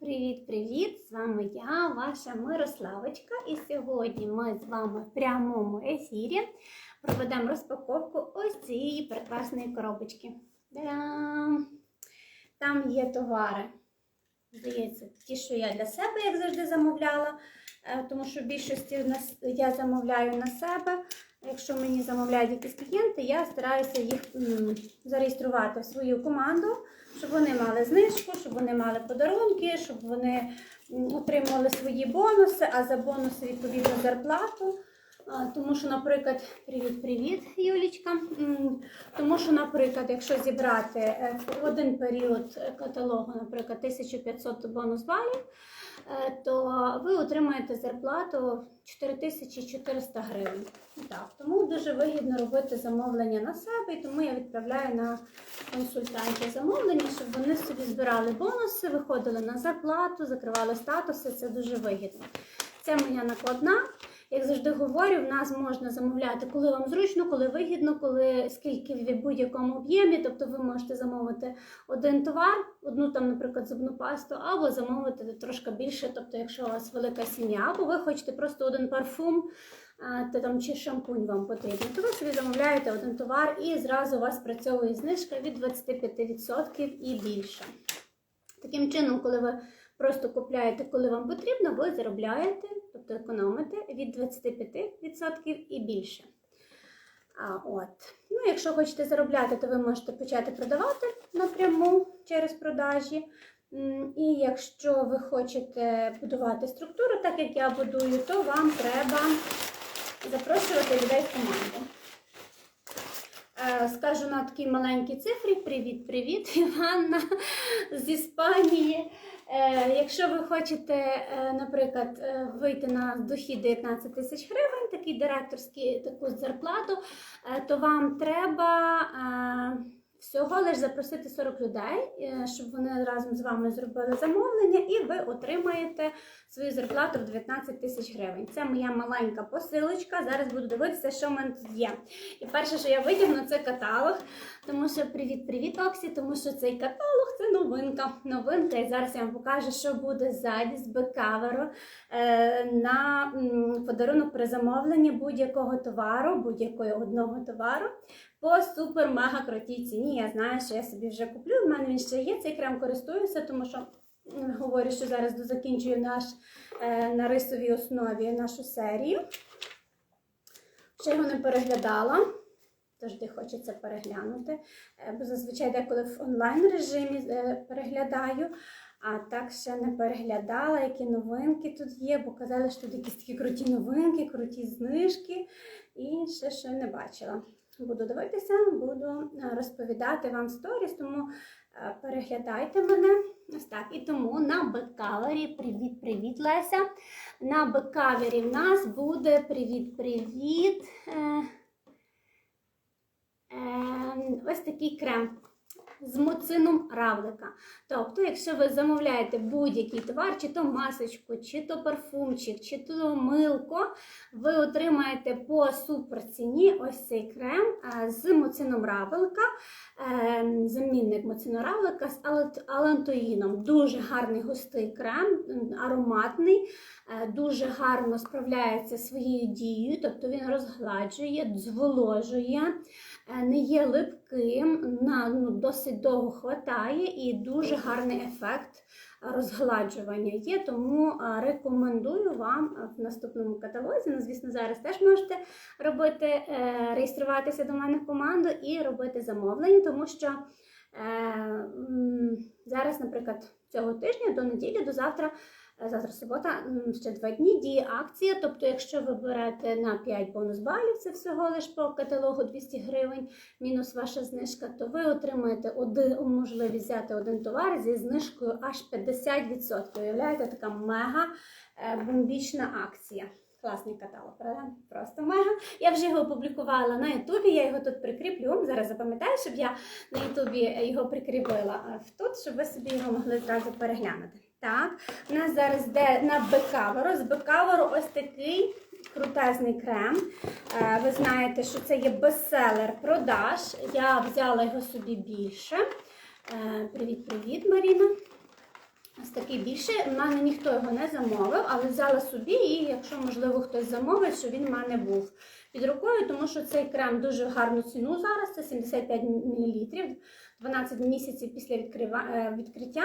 Привіт-привіт! З вами я, ваша Мирославочка, і сьогодні ми з вами в прямому ефірі проведемо розпаковку ось цієї прекрасної коробочки. Та-дам! Там є товари. Здається, ті, що я для себе, як завжди, замовляла, е, тому що в більшості я замовляю на себе. Якщо мені замовляють якісь клієнти, я стараюся їх зареєструвати в свою команду, щоб вони мали знижку, щоб вони мали подарунки, щоб вони отримували свої бонуси, а за бонуси відповідно зарплату. Тому що, наприклад, привіт-привіт, Юлічка. Тому що, наприклад, якщо зібрати е, в один період е, каталогу, наприклад, 1500 бонус балів, е, то ви отримаєте зарплату 4400 гривень. Так, тому дуже вигідно робити замовлення на себе, і тому я відправляю на консультантів замовлення, щоб вони собі збирали бонуси, виходили на зарплату, закривали статуси. Це дуже вигідно. Це моя накладна. Як завжди говорю, в нас можна замовляти, коли вам зручно, коли вигідно, коли скільки в будь-якому об'ємі. Тобто ви можете замовити один товар, одну там, наприклад, зубну пасту, або замовити трошки більше, тобто, якщо у вас велика сім'я, або ви хочете просто один парфум. Та там чи шампунь вам потрібен, то ви собі замовляєте один товар і зразу у вас працьовує знижка від 25% і більше. Таким чином, коли ви просто купляєте, коли вам потрібно, ви заробляєте, тобто економите від 25% і більше. А, от. Ну, якщо хочете заробляти, то ви можете почати продавати напряму через продажі. І якщо ви хочете будувати структуру, так як я будую, то вам треба запрошувати людей в команду. Е, Скажу на такій маленькій цифрі: привіт-привіт, Іванна з Іспанії. Е, Якщо ви хочете, е, наприклад, е, вийти на дохід 19 тисяч гривень, такий директорський таку зарплату, то вам треба всього лиш запросити 40 людей, е, щоб вони разом з вами зробили замовлення, і ви отримаєте свою зарплату в 19 тисяч гривень. Це моя маленька посилочка. Зараз буду дивитися, що в мене тут є. І перше, що я витягну, це каталог. Тому що привіт-привіт, Оксі, тому що цей каталог це новинка. Новинка, і зараз я вам покажу, що буде ззаді з бекаверу е, на подарунок при замовленні будь-якого товару, будь-якого одного товару по супер-мега крутій ціні. Я знаю, що я собі вже куплю. В мене він ще є. Цей крем користуюся, тому що говорю, що зараз закінчую наш е, на рисовій основі нашу серію. Ще його не переглядала. Завжди хочеться переглянути. Е, Бо зазвичай деколи в онлайн режимі е, переглядаю, а так ще не переглядала, які новинки тут є, бо казали, що тут якісь такі круті новинки, круті знижки, і ще що не бачила. Буду дивитися, буду е, розповідати вам сторіс, тому е, переглядайте мене. Ось так. І тому на бекавері, привіт-привіт, Леся. На бекавері в нас буде привіт-привіт. Е, ось такий крем з муцином равлика. Тобто, якщо ви замовляєте будь-який товар, чи то масочку, чи то парфумчик, чи то милко, ви отримаєте по суперціні ось цей крем е, з муцином равлика, ем, замінник муцину равлика з алантоїном. Дуже гарний густий крем, ароматний, е, дуже гарно справляється своєю дією, тобто він розгладжує, зволожує е, не є липким, на ну, досить довго хватає і дуже гарний ефект розгладжування є. Тому рекомендую вам в наступному каталозі. Ну, звісно, зараз теж можете робити, е, реєструватися до мене в команду і робити замовлення, тому що е, зараз, наприклад, цього тижня до неділі, до завтра. Завтра субота, ще два дні діє акція. Тобто, якщо ви берете на 5 бонус балів, це всього лише по каталогу 200 гривень, мінус ваша знижка, то ви отримаєте один, можливість взяти один товар зі знижкою аж 50%. Уявляєте, така мега е, бомбічна акція. Класний каталог, правда? Просто мега. Я вже його опублікувала на Ютубі, я його тут прикріплю. Зараз запам'ятаю, щоб я на Ютубі його прикріпила тут, щоб ви собі його могли зразу переглянути. Так, у нас зараз йде на бекаверу. З бекаверу ось такий крутезний крем. Е, Ви знаєте, що це є бестселер продаж. Я взяла його собі більше. Е, Привіт-привіт, Маріна. Ось такий більший. У мене ніхто його не замовив, але взяла собі, і якщо, можливо, хтось замовить, що він в мене був під рукою, тому що цей крем дуже гарну ціну зараз. Це 75 мл, 12 місяців після е, відкриття.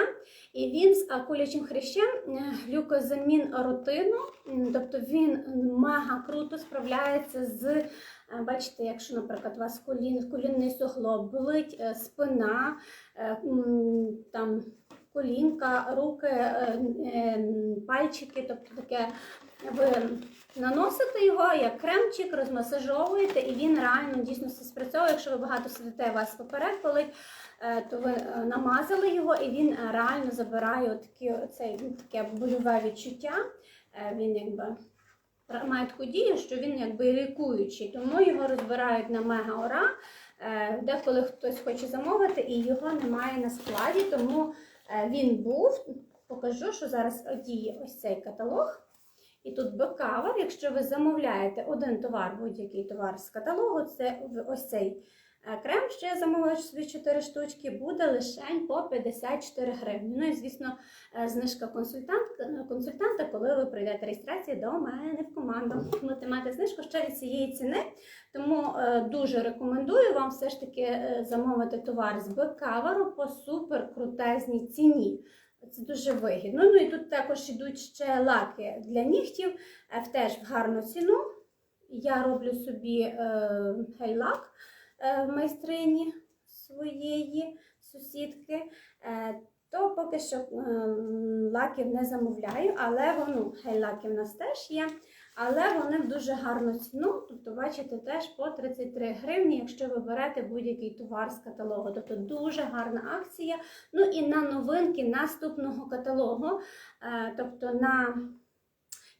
І він з акулячим хрящем е, глюкозамін рутину, тобто він мега круто справляється з. е, Бачите, якщо, наприклад, у вас колін, колінний суглоб, болить е, спина, е, там колінка, руки, е, е, пальчики, тобто таке ви наносите його як кремчик, розмасажовуєте, і він реально дійсно все спрацьовує. Якщо ви багато сидите, вас поперек болить, е, то ви е, намазали його, і він е, реально забирає отакі, оцей, ну, таке больове відчуття. Е, Він якби має таку дію, що він якби лікуючий, тому його розбирають на мега ора. Е, Деколи хтось хоче замовити, і його немає на складі, тому е, він був. Покажу, що зараз діє ось цей каталог. І тут бекавер, якщо ви замовляєте один товар, будь-який товар з каталогу, це ось цей е, крем, що я замовила собі 4 штучки, буде лише по 54 гривні. Ну і, звісно, е, знижка консультант, консультанта, коли ви прийдете реєстрацію до мене в команду. Будете мати знижку ще від цієї ціни. Тому е, дуже рекомендую вам все ж таки е, замовити товар з бекаверу по супер крутезній ціні. Це дуже вигідно. Ну і тут також йдуть ще лаки для нігтів, теж в гарну ціну. Я роблю собі гель-лак е, майстрині своєї сусідки. Е, то поки що е, лаків не замовляю, але воно гель-лаки в нас теж є. Але вони в дуже гарну ціну. Тобто, бачите, теж по 33 гривні, якщо ви берете будь-який товар з каталогу. Тобто дуже гарна акція. Ну і на новинки наступного каталогу. Е, Тобто, на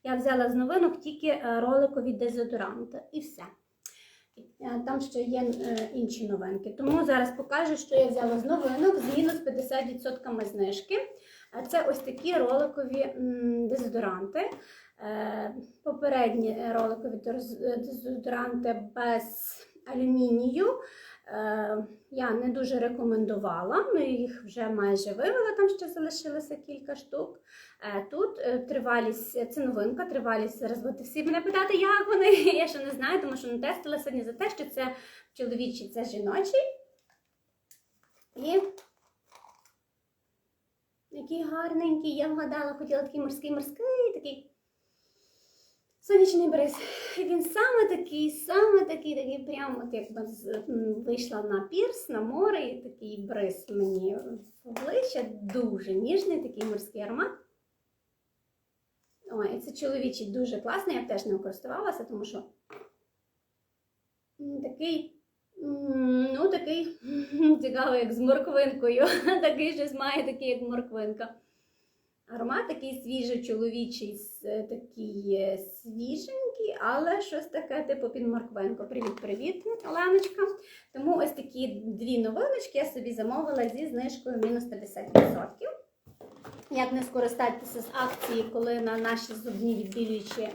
я взяла з новинок тільки е, роликові дезодоранти і все. Е, Там ще є е, інші новинки. Тому зараз покажу, що я взяла з новинок з мінус 50% знижки. Це ось такі роликові дезодоранти. Е, Попередні роликові дезодоранти без алюмінію. Е, Я не дуже рекомендувала, ми їх вже майже вивели, там ще залишилося кілька штук. Е, Тут е, тривалість, це новинка, тривалість, зараз будете всі мене питати, як вони. Я ще не знаю, тому що не тестила сьогодні за те, що це чоловічий, це жіночий. І який гарненький, я вгадала, хотіла такий морський морський, такий сонячний бриз. Він такий, саме такий, такий прямо от якби вийшла на пірс, на море, і такий бриз мені в обличчя, дуже ніжний, такий морський аромат. Ой, це чоловічий дуже класний, я б теж ним користувалася, тому що такий, ну такий цікавий, як з морквинкою. такий щось має такий, як морквинка. Аромат такий свіжий, чоловічий, такий е, свіженький, але щось таке, типу під Морквенко. Привіт-привіт, Оленочка. Тому ось такі дві новиночки я собі замовила зі знижкою мінус 50%. Як не скористатися з акції, коли на наші зубні відбілюючі е,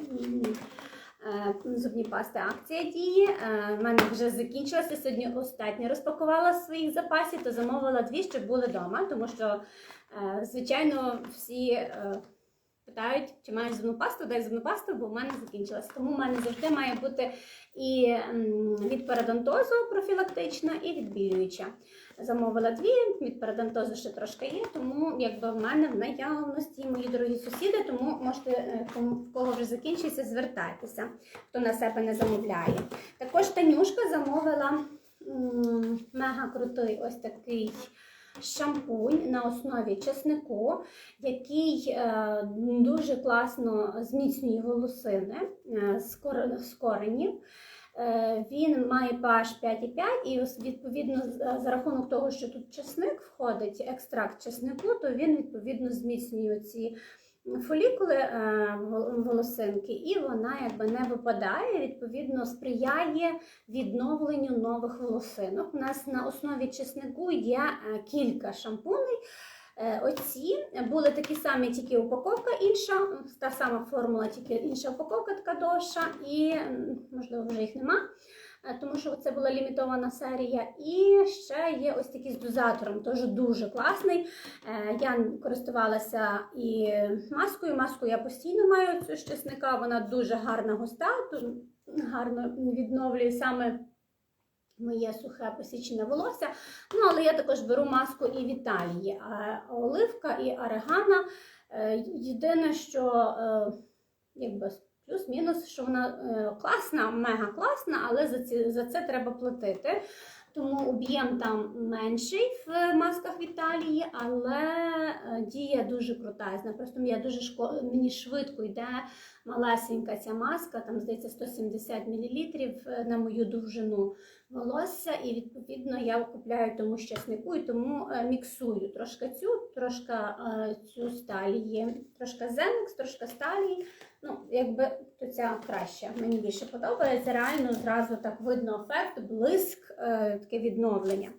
зубні пасти акція діє. У мене вже закінчилася. Сьогодні остання розпакувала своїх запасів, то замовила дві, щоб були вдома, тому що, е, звичайно, всі е, питають, чи маєш зубну пасту, дай зубну пасту, бо в мене закінчилася. Тому в мене завжди має бути і від парадонтозу профілактична, і відбілююча. Замовила дві, від парадонтозу ще трошки є, тому якби в мене в наявності мої дорогі сусіди, тому можете, е, в кого вже закінчується, звертайтеся, хто на себе не замовляє. Також Танюшка замовила мега крутий ось такий шампунь на основі чеснику, який е, дуже класно зміцнює волосини е, з коренів. Е, Він має pH 5,5 і відповідно за рахунок того, що тут чесник входить, екстракт чеснику, то він відповідно зміцнює ці фолікули е, волосинки, і вона якби не випадає, відповідно сприяє відновленню нових волосинок. У нас на основі чеснику є е, кілька шампуней. Е, Оці були такі самі, тільки упаковка інша, та сама формула, тільки інша упаковка така довша, і можливо вже їх нема. Е, тому що це була лімітована серія. І ще є ось такий з дозатором, теж дуже класний. Е, Я користувалася і маскою. Маску я постійно маю цю з чесника, вона дуже гарна густа, гарно відновлює саме. Моє сухе посічене волосся. Ну, але я також беру маску і в Італії. А оливка і орегана. Е, Єдине, що якби плюс-мінус, що вона е, класна, мега класна, але за, ці, за це треба платити. Тому об'єм там менший в масках в Італії, але е, дія дуже крутезна. Просто я дуже шко... мені швидко йде малесенька ця маска, там здається 170 мл на мою довжину волосся, і відповідно я купляю тому щаснику і тому е, міксую трошки цю, трошки е, цю сталії, трошки зенекс, трошки сталії. Ну, якби то ця краще, мені більше подобається. Реально зразу так видно ефект, блиск, е, таке відновлення.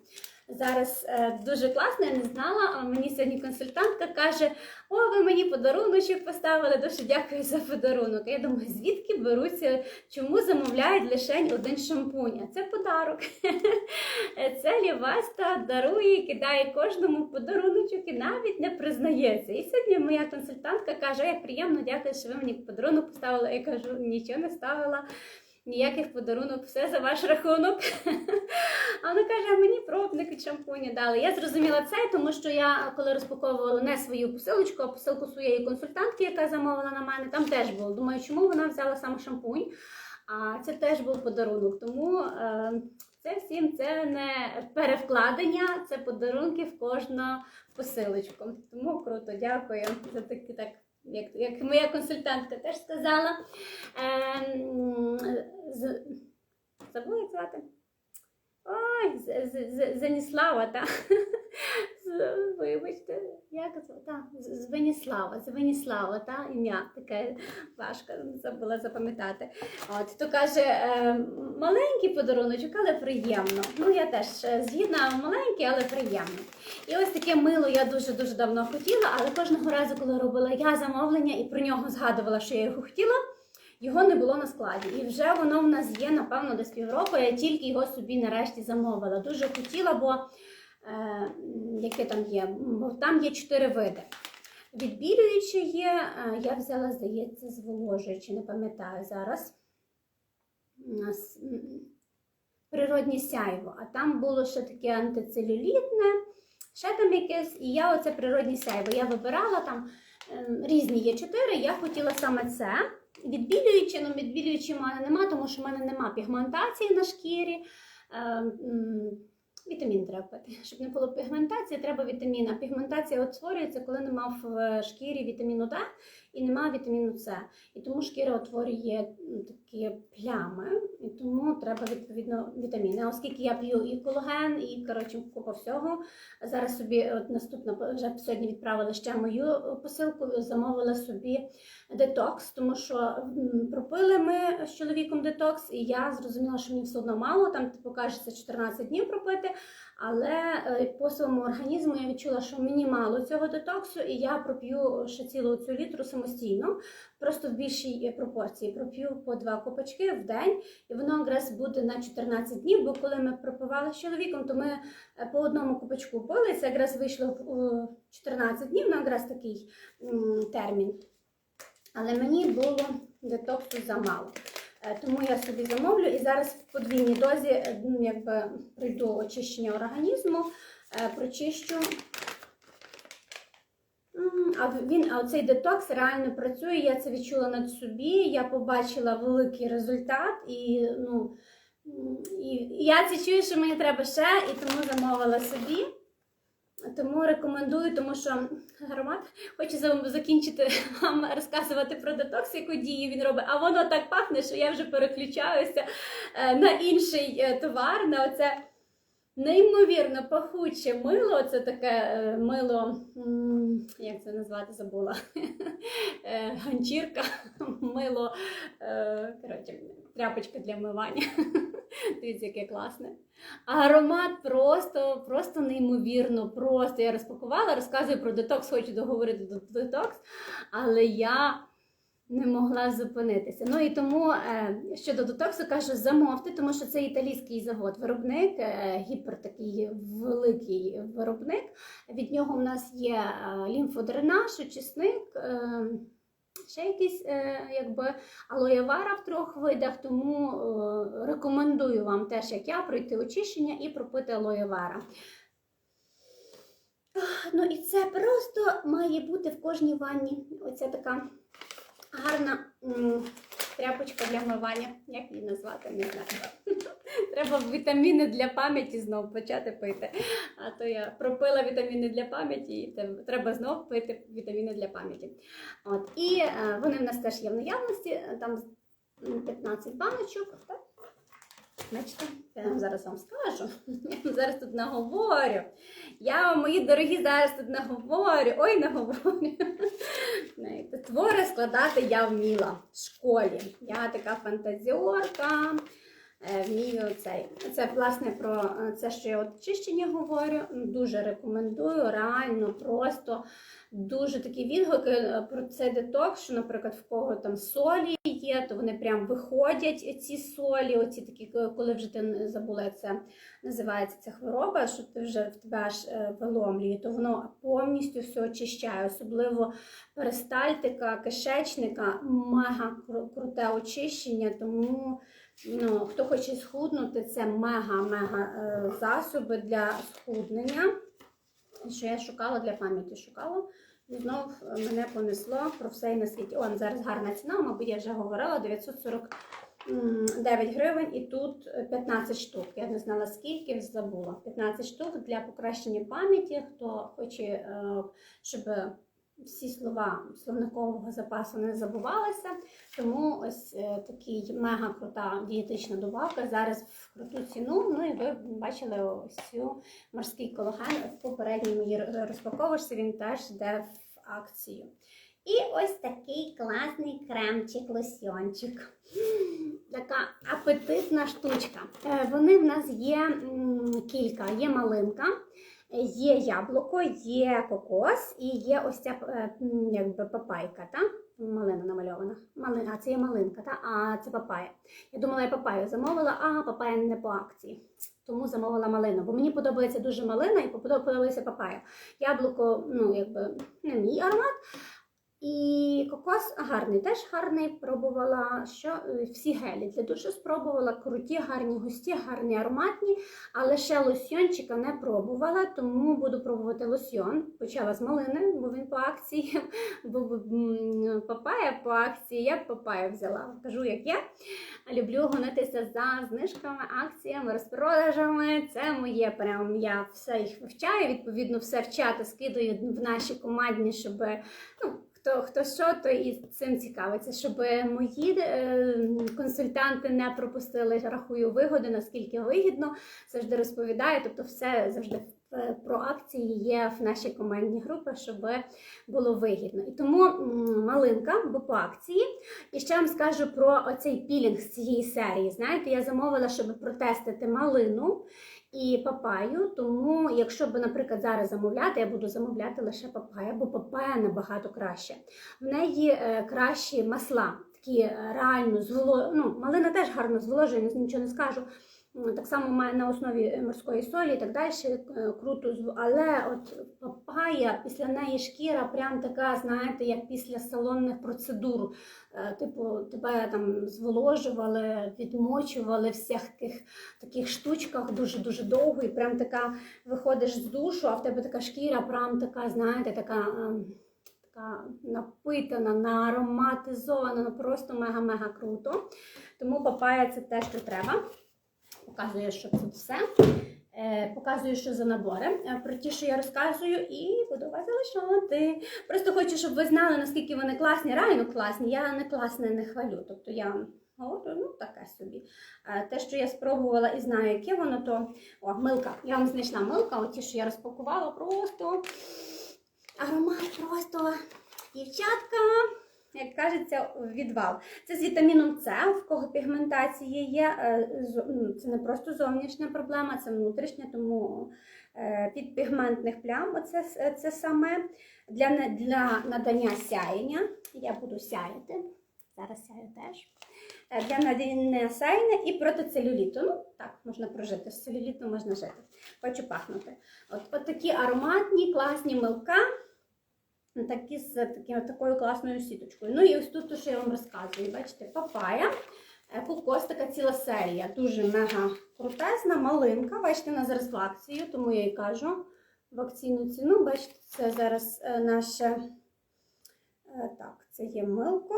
Зараз е, дуже класно, я не знала, а мені сьогодні консультантка каже: О, ви мені подаруночок поставили, дуже дякую за подарунок. Я думаю, звідки беруться, чому замовляють лише один шампунь? А це подарок. Це Ліваста дарує, кидає кожному подаруночок і навіть не признається. І сьогодні моя консультантка каже: як приємно, дякую, що ви мені подарунок поставили. Я кажу, нічого не ставила. Ніяких подарунок, все за ваш рахунок. А вона каже, а мені пробник від шампуня дали. Я зрозуміла це, тому що я коли розпаковувала не свою посилочку, а посилку своєї консультантки, яка замовила на мене, там теж було. Думаю, чому вона взяла саме шампунь? А це теж був подарунок. Тому е, це всім це не перевкладення, це подарунки в кожну посилочку. Тому круто, дякую за такі так. Як, як моя консультантка теж сказала, Ем, з, забула звати? Ой, Заніслава, так. Вибачте, як З- Звеніслава, Звеніслава, та ім'я таке важко забула запам'ятати. От, то каже, е, маленький подаруночок, але приємно. Ну, я теж е, згідна, маленький, але приємно. І ось таке мило я дуже-дуже давно хотіла, але кожного разу, коли робила я замовлення і про нього згадувала, що я його хотіла, його не було на складі. І вже воно в нас є, напевно, десь півроку. Я тільки його собі нарешті замовила. Дуже хотіла, бо е, яке там є? Бо там є чотири види. Відбілююче є, е, я взяла, здається, зволожуючи, не пам'ятаю зараз. У нас природні сяйво, а там було ще таке антицелюлітне, ще там якесь, і я оце природні сяйво. Я вибирала там ем, різні є чотири, я хотіла саме це. Відбілюючи, ну відбілюючи в мене нема, тому що в мене нема пігментації на шкірі. Ем, Вітамін треба пити. Щоб не було пігментації, треба вітамін. Пігментація от створюється, коли нема в е, шкірі вітаміну Д і нема вітаміну С. І тому шкіра утворює такі плями, і тому треба відповідно вітаміни. Оскільки я п'ю і колаген, і коротше купа всього. Зараз собі от наступна вже сьогодні відправила ще мою посилку, замовила собі детокс, тому що пропили ми з чоловіком детокс, і я зрозуміла, що мені все одно мало, там типу кажеться 14 днів пропити. Але е, по своєму організму я відчула, що мені мало цього детоксу, і я проп'ю ще цілу цю літру самостійно, просто в більшій пропорції. Проп'ю по два копачки в день, і воно якраз буде на 14 днів. Бо коли ми пропивали з чоловіком, то ми е, по одному копачку пили. Це якраз вийшло в е, 14 днів, ну якраз такий термін. Але мені було детоксу замало. Е, Тому я собі замовлю і зараз в подвійній дозі е, ну, якби пройду очищення організму, е, прочищу. А він, а цей детокс реально працює. Я це відчула на собі. Я побачила великий результат, і ну і я це чую, що мені треба ще, і тому замовила собі. Тому рекомендую, тому що аромат хоче закінчити вам розказувати про детокс, яку дію він робить, а воно так пахне, що я вже переключаюся е, на інший е, товар, на оце неймовірно пахуче мило. Це таке е, мило, як це назвати, забула. Е, Ганчірка, мило, е, коротше, тряпочка для вмивання. Дивіться, яке класне. Аромат просто, просто неймовірно. Просто я розпакувала, розказую про детокс, хочу договорити до детокс, але я не могла зупинитися. Ну і тому е, щодо детоксу кажу, замовте, тому що це італійський завод, виробник, е, гіпер такий великий виробник. Від нього в нас є е, лімфодренаж, очисник. Ще якийсь е, якби алоєвара в трьох видах, тому рекомендую вам теж, як я, пройти очищення і пропити алоєвара. Ну і це просто має бути в кожній ванні. Оця така гарна тряпочка для мивання. Як її назвати? Не знаю. Треба вітаміни для пам'яті знову почати пити. А то я пропила вітаміни для пам'яті, і треба знов пити вітаміни для пам'яті. От. І е, вони в нас теж є в наявності, там м, 15 баночок. Так? Бачите, я вам зараз вам скажу. Я вам зараз тут наговорю. Я вам, мої дорогі, зараз тут наговорю. Ой, наговорю. Твори складати я вміла в школі. Я така фантазіорка. Е, Вмію цей. Це власне про е, це, що я очищення говорю. Дуже рекомендую, реально, просто дуже такі відгуки е, про цей детокс, що, наприклад, в кого там солі є, то вони прям виходять ці солі, оці такі, коли вже ти забула, це називається ця хвороба, що ти вже в тебе аж виломлює, то воно повністю все очищає, особливо перистальтика, кишечника, мега круте очищення, тому. Ну, хто хоче схуднути, це мега-мега е, засоби для схуднення. Що я шукала для пам'яті, шукала. І знов мене понесло про все і на світі. О, зараз гарна ціна, мабуть, я вже говорила, 949 гривень, і тут е, 15 штук. Я не знала скільки, забула. 15 штук для покращення пам'яті. Хто хоче, е, щоб всі слова словникового запасу не забувалися. Тому ось е, такий мега крута дієтична добавка. Зараз в круту ціну. Ну і ви бачили ось цю морський колаген в попередній розпаковочці. Він теж йде в акцію. І ось такий класний кремчик, лосьончик. Така апетитна штучка. Е, Вони в нас є кілька. Є малинка, є яблуко, є кокос і є ось ця е, якби папайка. Та? Малина намальована. Малина, а це є малинка, та? а це папая. Я думала, я папаю замовила, а папая не по акції. Тому замовила малину, бо мені подобається дуже малина і подобається папая. Яблуко, ну, якби не мій аромат. І кокос гарний, теж гарний. Пробувала що е, всі гелі для душу спробувала. Круті, гарні густі, гарні ароматні, але ще лосьйончика не пробувала, тому буду пробувати лосьйон. Почала з малини, бо він по акції, бо папая по акції. Я папаю взяла. Кажу, як я. Люблю гонитися за знижками, акціями, розпродажами. Це моє прям я все їх вивчаю. Відповідно, все вчати скидаю в наші командні, щоб ну. Хто, хто що, то і цим цікавиться, щоб мої е, консультанти не пропустили, рахую вигоди, наскільки вигідно, завжди розповідаю. Тобто, все завжди е, про акції є в нашій командній групі, щоб було вигідно. І тому малинка, бо по акції. І ще вам скажу про оцей пілінг з цієї серії. Знаєте, я замовила, щоб протестити малину і папаю. Тому, якщо б, наприклад, зараз замовляти, я буду замовляти лише папая, бо папая набагато краще. В неї е, кращі масла, такі е, реально зволо... ну, малина теж гарно зволожує, нічого не скажу. М, Так само має на основі морської солі і так далі, е, круто, але от папая, після неї шкіра прям така, знаєте, як після салонних процедур. Е, Типу, тебе там зволожували, відмочували в всіх тих таких штучках дуже-дуже довго, і прям така виходиш з душу, а в тебе така шкіра, прям така, знаєте, така. Така напитана, наароматизована, ну просто мега-мега круто. Тому папая це те, що треба. Показую, що тут все. Е, показую, що за набори е, про ті, що я розказую, і буду вас залишати. Просто хочу, щоб ви знали, наскільки вони класні, реально класні. Я не класне не хвалю. Тобто я говорю, ну таке собі. Е, те, що я спробувала і знаю, яке воно, то о, милка. Я вам знайшла милка, оті, що я розпакувала, просто аромат просто дівчатка. Як кажеться, відвал. Це з вітаміном С, в кого пігментації є. е, ну, Це не просто зовнішня проблема, це внутрішня, тому е, від пігментних плям оце, це саме для, для надання сяєння. Я буду сяяти. Зараз сяю теж. Е, Для нанесення і проти целюліту. Ну, так, можна прожити. З целюлітом можна жити. Хочу пахнути. От, от такі ароматні, класні милка. Такі з такі, такою класною сіточкою. Ну і ось тут, те, що я вам розказую, бачите, папая. Е, Кокос така ціла серія, дуже мега крутезна, малинка. Бачите, вона зараз в акцію, тому я і кажу в акційну ціну. Бачите, це зараз е, наше е, так, це є милко,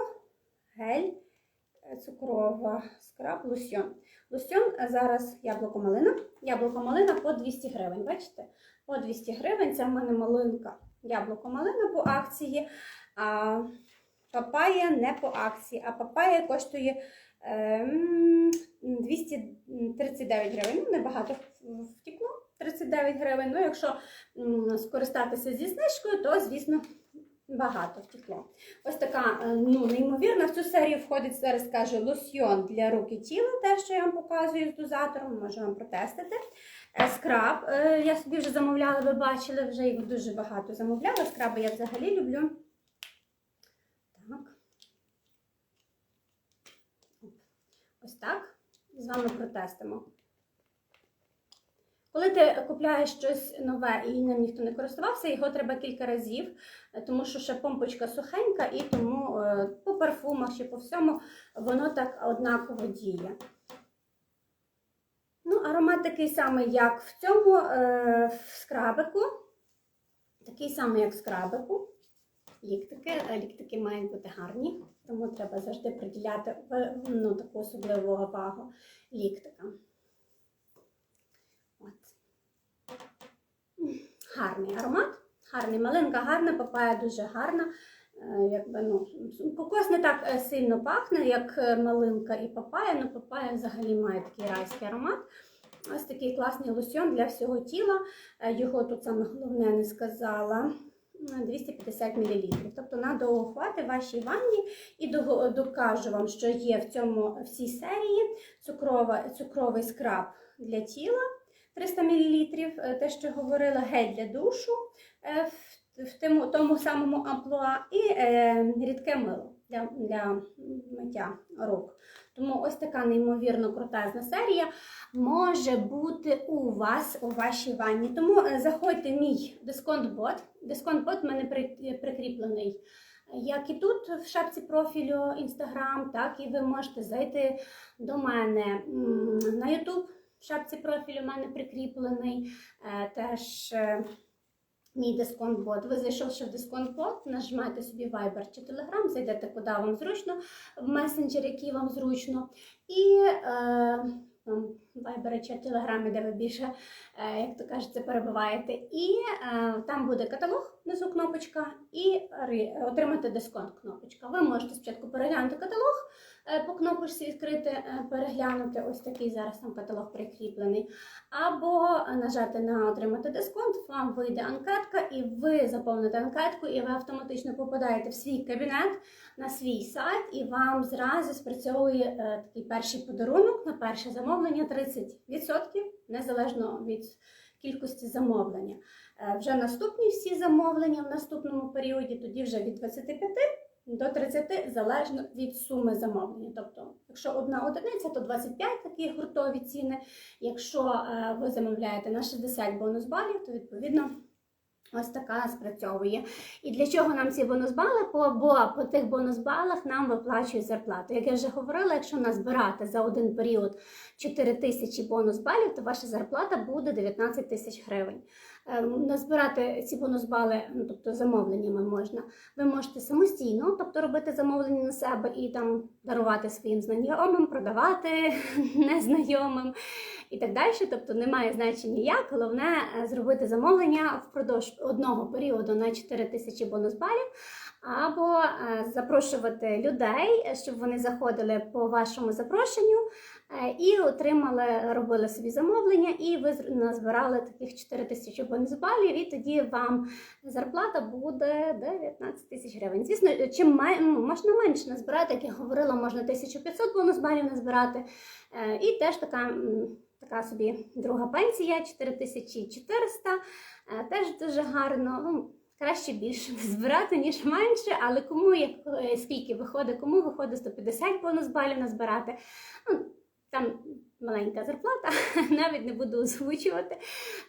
гель, цукрова скраб. Лосьйон е, зараз яблуко малина. Яблуко малина по 200 гривень. Бачите? По 200 гривень. Це в мене малинка. Яблуко малина по акції. А папая не по акції, а папая коштує ем, 239 гривень. Ну, небагато втікло 39 гривень. Ну, якщо скористатися зі знижкою, то, звісно, багато втекло. Ось така, е, ну, неймовірна. В цю серію входить, зараз скажу, лосьйон для рук і тіла, те, що я вам показую з дозатором, можу вам протестити. Е, Скраб. е, Я собі вже замовляла, ви бачили, вже їх дуже багато замовляла. Скраби я взагалі люблю. Так. Ось так. З вами протестимо. Коли ти купляєш щось нове і ним ніхто не користувався, його треба кілька разів, е, тому що ще помпочка сухенька, і тому е, по парфумах чи по всьому воно так однаково діє. Ну, аромат такий самий, як в цьому е, в скрабику. Такий самий, як в скрабику. Ліктики. Ліктики мають бути гарні, тому треба завжди приділяти ну, таку особливу увагу ліктикам. От. М, Гарний аромат, гарний малинка гарна, папая дуже гарна. Е, Якби, ну, кокос не так е, сильно пахне, як е, малинка і папая, але папая взагалі має такий райський аромат. Ось такий класний лосьон для всього тіла. Його тут саме головне не сказала. е, 250 мл. Тобто на довгохвати вашій ванні і докажу вам, що є в цьому в цій серії цукрова, цукровий скраб для тіла 300 мл, те, що говорила, гель для душу е, в, тому, самому амплуа, і е, рідке мило для, для миття рук. Тому ось така неймовірно крутезна серія може бути у вас у вашій ванні. Тому е, заходьте в мій дисконт-бот. Дисконт-бот в мене прикріплений. Як і тут в шапці профілю Instagram, так і ви можете зайти до мене на YouTube. В шапці профілю в мене прикріплений е, теж е, мій дисконт-бот. Ви зайшовши в дисконт-бот, нажимаєте собі Viber чи Telegram, зайдете куди вам зручно, в месенджер, який вам зручно. І е, чи Telegram, де ви більше, е, як то кажеться, перебуваєте. І там буде каталог, внизу кнопочка, і отримати дисконт кнопочка. Ви можете спочатку переглянути каталог, по кнопочці відкрити, е, переглянути ось такий зараз там каталог прикріплений. Або нажати на отримати дисконт, вам вийде анкетка, і ви заповните анкетку, і ви автоматично попадаєте в свій кабінет на свій сайт, і вам зразу спрацьовує е, такий перший подарунок на перше замовлення 30%, незалежно від кількості замовлення. Е, вже наступні всі замовлення в наступному періоді, тоді вже від 25 до 30 залежно від суми замовлення. Тобто, якщо одна одиниця, то 25 такі гуртові ціни. Якщо е, ви замовляєте на 60 бонус балів, то відповідно. Ось така спрацьовує. І для чого нам ці бонус-бали? Бо, бо по тих бонус-балах нам виплачують зарплату. Як я вже говорила, якщо назбирати за один період 4 тисячі бонус-балів, то ваша зарплата буде 19 тисяч гривень. Ем, Назбирати ці бонус-бали, ну, тобто замовленнями можна. Ви можете самостійно, тобто робити замовлення на себе і там дарувати своїм знайомим, продавати незнайомим і так далі. Тобто немає значення як. Головне е, зробити замовлення впродовж одного періоду на 4 тисячі бонус-балів. Або е, запрошувати людей, щоб вони заходили по вашому запрошенню і отримали, робили собі замовлення, і ви назбирали таких 4 тисячі бонус-балів, і тоді вам зарплата буде 19 тисяч гривень. Звісно, чим можна менше назбирати, як я говорила, можна 1500 бонус-балів назбирати. Е, І теж така, така собі друга пенсія 4400, е, теж дуже гарно. Ну, краще більше збирати, ніж менше, але кому як е, скільки виходить, кому виходить 150 бонус балів назбирати. Ну, там маленька зарплата, навіть не буду озвучувати.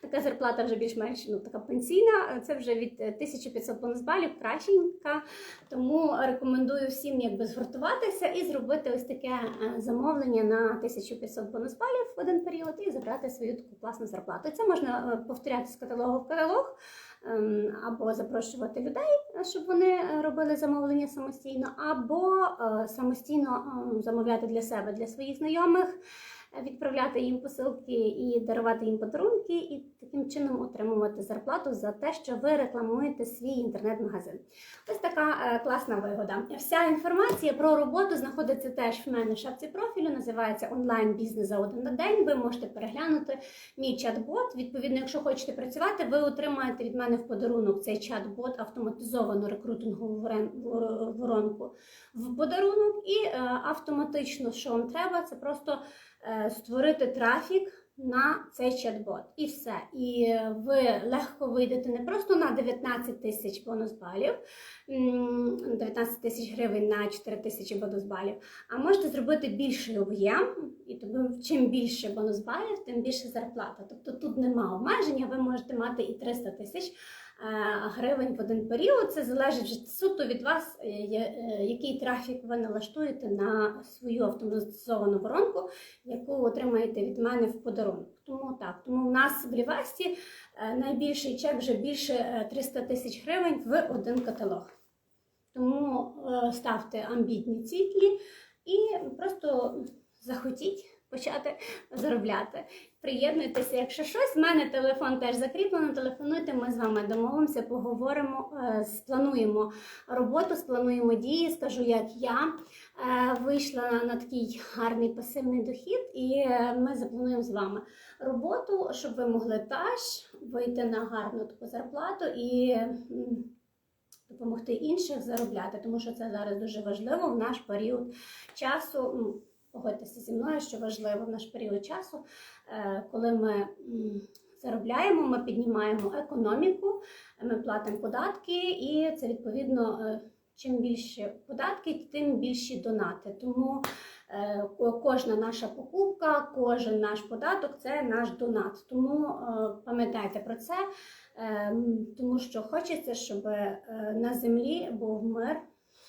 Така зарплата вже більш-менш ну, така пенсійна. Це вже від е, 1500 бонус балів, кращенька. Тому рекомендую всім якби згуртуватися і зробити ось таке е, замовлення на 1500 бонус балів в один період і забрати свою таку класну зарплату. Це можна е, повторяти з каталогу в каталог. Ем, Або запрошувати людей, щоб вони робили замовлення самостійно, або е, самостійно ем, замовляти для себе, для своїх знайомих, відправляти їм посилки і дарувати їм подарунки, і таким чином отримувати зарплату за те, що ви рекламуєте свій інтернет-магазин. Ось така е, класна вигода. Вся інформація про роботу знаходиться теж в мене в шапці профілю. Називається онлайн бізнес за один на день. Ви можете переглянути мій чат-бот. Відповідно, якщо хочете працювати, ви отримаєте від мене в подарунок цей чат-бот автоматизовану рекрутингову воронку в подарунок, і е, автоматично, що вам треба, це просто створити трафік. На цей чат-бот і все. І е, ви легко вийдете не просто на 19 тисяч бонус балів, м, 19 тисяч гривень на 4 тисячі бонус балів, а можете зробити більший об'єм, і тому чим більше бонус балів, тим більше зарплата. Тобто тут нема обмеження, ви можете мати і 300 тисяч е, гривень в один період. Це залежить суто від вас, е, е, який трафік ви налаштуєте на свою автоматизовану воронку, яку отримаєте від мене в подарунок. Тому так, тому в нас в Лівасті е, найбільший чек вже більше е, 300 тисяч гривень в один каталог. Тому е, ставте амбітні цілі і просто захотіть почати заробляти. Приєднуйтеся, якщо щось. В мене телефон теж закріплено. Телефонуйте, ми з вами домовимося, поговоримо, е, сплануємо роботу, сплануємо дії. Скажу, як я е, вийшла на такий гарний пасивний дохід, і е, ми заплануємо з вами роботу, щоб ви могли теж вийти на гарну таку зарплату і. Допомогти інших заробляти, тому що це зараз дуже важливо в наш період часу. Погодьтеся зі мною, що важливо в наш період часу, е, коли ми заробляємо, ми піднімаємо економіку, ми платимо податки, і це відповідно. е, Чим більше податки, тим більші донати. Тому е, кожна наша покупка, кожен наш податок це наш донат. Тому пам'ятайте про це, тому що хочеться, щоб на землі був мир,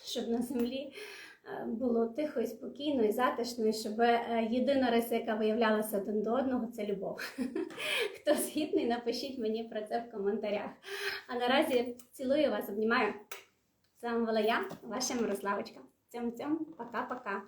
щоб на землі було тихо і спокійно і затишно, і щоб е, єдина риса, яка виявлялася один до одного, це любов. Хто згідний, напишіть мені про це в коментарях. А наразі цілую вас, обнімаю. З вами була я, ваша Мирославочка. Цьом-цьом, пока-пока.